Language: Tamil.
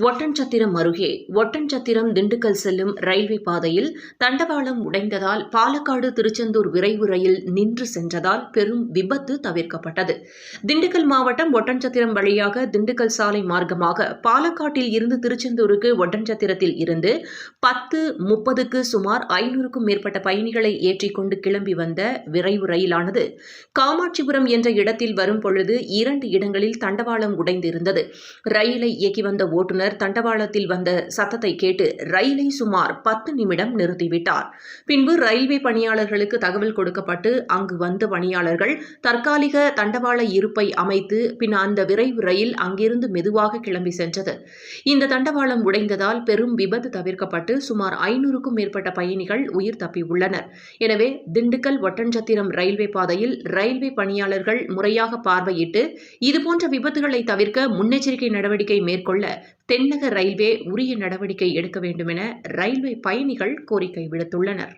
ஒட்டன்சத்திரம் அருகே ஒட்டன்சத்திரம் திண்டுக்கல் செல்லும் ரயில்வே பாதையில் தண்டவாளம் உடைந்ததால் பாலக்காடு திருச்செந்தூர் விரைவு ரயில் நின்று சென்றதால் பெரும் விபத்து தவிர்க்கப்பட்டது. திண்டுக்கல் மாவட்டம் ஒட்டன்சத்திரம் வழியாக திண்டுக்கல் சாலை மார்க்கமாக பாலக்காட்டில் இருந்து திருச்செந்தூருக்கு ஒட்டன்சத்திரத்தில் இருந்து பத்து முப்பதுக்கு சுமார் ஐநூறுக்கும் மேற்பட்ட பயணிகளை ஏற்றிக்கொண்டு கிளம்பி வந்த விரைவு ரயிலானது காமாட்சிபுரம் என்ற இடத்தில் வரும் பொழுது இரண்டு இடங்களில் தண்டவாளம் உடைந்திருந்தது. ரயிலை இயக்கி வந்த ஓட்டுநர் தண்டவாளத்தில் வந்த சத்தத்தை கேட்டு ரயிலை சுமார் பத்து நிமிடம் நிறுத்திவிட்டார். பின்பு ரயில்வே பணியாளர்களுக்கு தகவல் கொடுக்கப்பட்டு அங்கு வந்த பணியாளர்கள் தற்காலிக தண்டவாள இருப்பை அமைத்து பின் அந்த விரைவு ரயில் அங்கிருந்து மெதுவாக கிளம்பி சென்றது. இந்த தண்டவாளம் உடைந்ததால் பெரும் விபத்து தவிர்க்கப்பட்டு சுமார் ஐநூறுக்கும் மேற்பட்ட பயணிகள் உயிர் தப்பியுள்ளனர். எனவே திண்டுக்கல் ஒட்டஞ்சத்திரம் ரயில்வே பாதையில் ரயில்வே பணியாளர்கள் முறையாக பார்வையிட்டு இதுபோன்ற விபத்துகளை தவிர்க்க முன்னெச்சரிக்கை நடவடிக்கை மேற்கொள்ள தென்னக ரயில்வே உரிய நடவடிக்கை எடுக்க வேண்டும் என ரயில்வே பயணிகள் கோரிக்கை விடுத்துள்ளனர்.